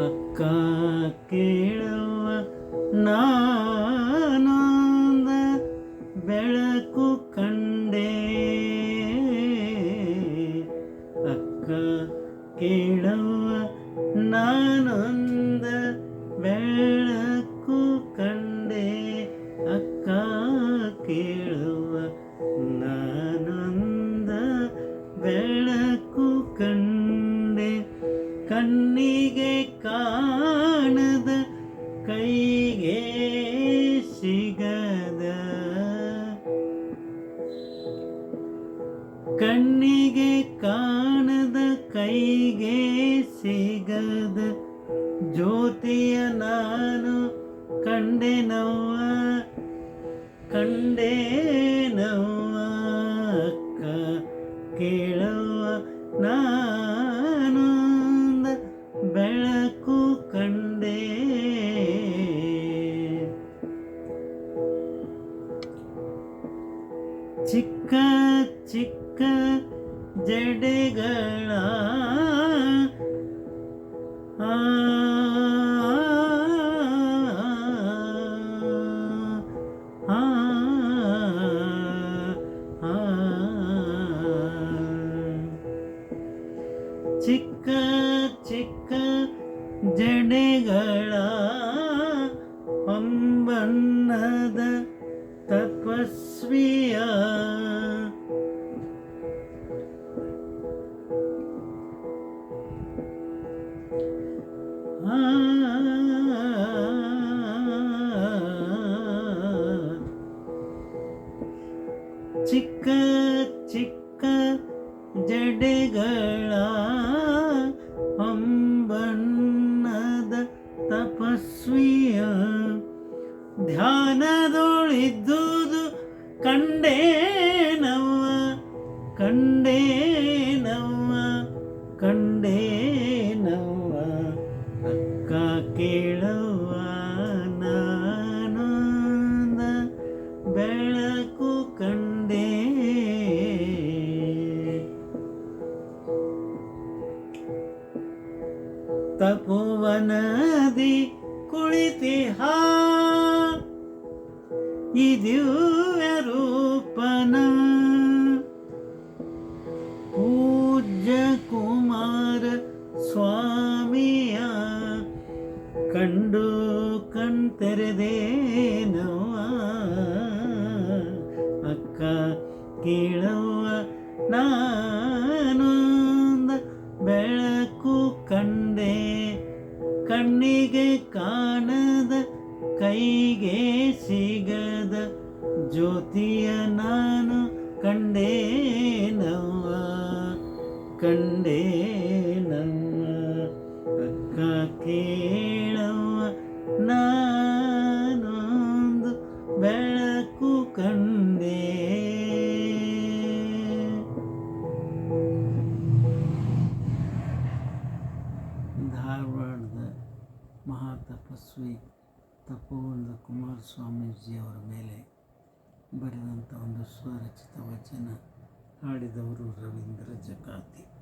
அக்கா கேಳುವ ನಾನೊಂದ ಬೆಳಕು ಕಂಡೆ ಅಕ್ಕ ಕೇಳುವ ನಾನೊಂದ ಬೆಳಕು ಕಂಡೆ ಅಕ್ಕ ಕೇ ಕಣ್ಣಿಗೆ ಕಾಣದ ಕೈಗೆ ಸಿಗದ ಕಣ್ಣಿಗೆ ಕಾಣದ ಕೈಗೆ ಸಿಗದ ಜ್ಯೋತಿಯ ನಾನು ಕಂಡೆನವ್ವ ಕಂಡೇನವ್ವ ಚಿಕ್ಕ ಚಿಕ್ಕ ಜಡೆಗಳ ಚಿಕ್ಕ ಚಿಕ್ಕ ಜಡೆಗಳ ಹೊಂಬಣ್ಣದ ತಪಸ್ವಿಯ ಆ, ಚಿಕ್ಕ ಚಿಕ್ಕ ಜಡೆಗಳ ಕಂಡೇನವ್ವ ಅಕ್ಕ ಕೇಳವ್ವ ಬೆಳಕು ಕಂಡೆ. ತಪೋವನದಿ ಕುಳಿತಿಹ ಹಾ ದಿವ್ಯ ರೂಪನ ಸ್ವಾಮಿಯ ಕಂಡು ಕಣ್ತೆರೆದೇನವ್ವ ಅಕ್ಕ ಕೇಳವ್ವ, ನಾನೊಂದ ಬೆಳಕು ಕಂಡೆ, ಕಣ್ಣಿಗೆ ಕಾಣದ ಕೈಗೆ ಸಿಗದ ಜ್ಯೋತಿಯ ನಾನು ಕಂಡೇನವ್ವ? ಕಂಡೇನವ್ವ ಧಾರವಾಡದ ಮಹಾತಪಸ್ವಿ ತಪೋವನದ ಕುಮಾರಸ್ವಾಮೀಜಿಯವರ ಮೇಲೆ ಬರೆದಂಥ ಒಂದು ಸ್ವರಚಿತ ವಚನ ಹಾಡಿದವರು ರವೀಂದ್ರ ಜಕಾತಿ.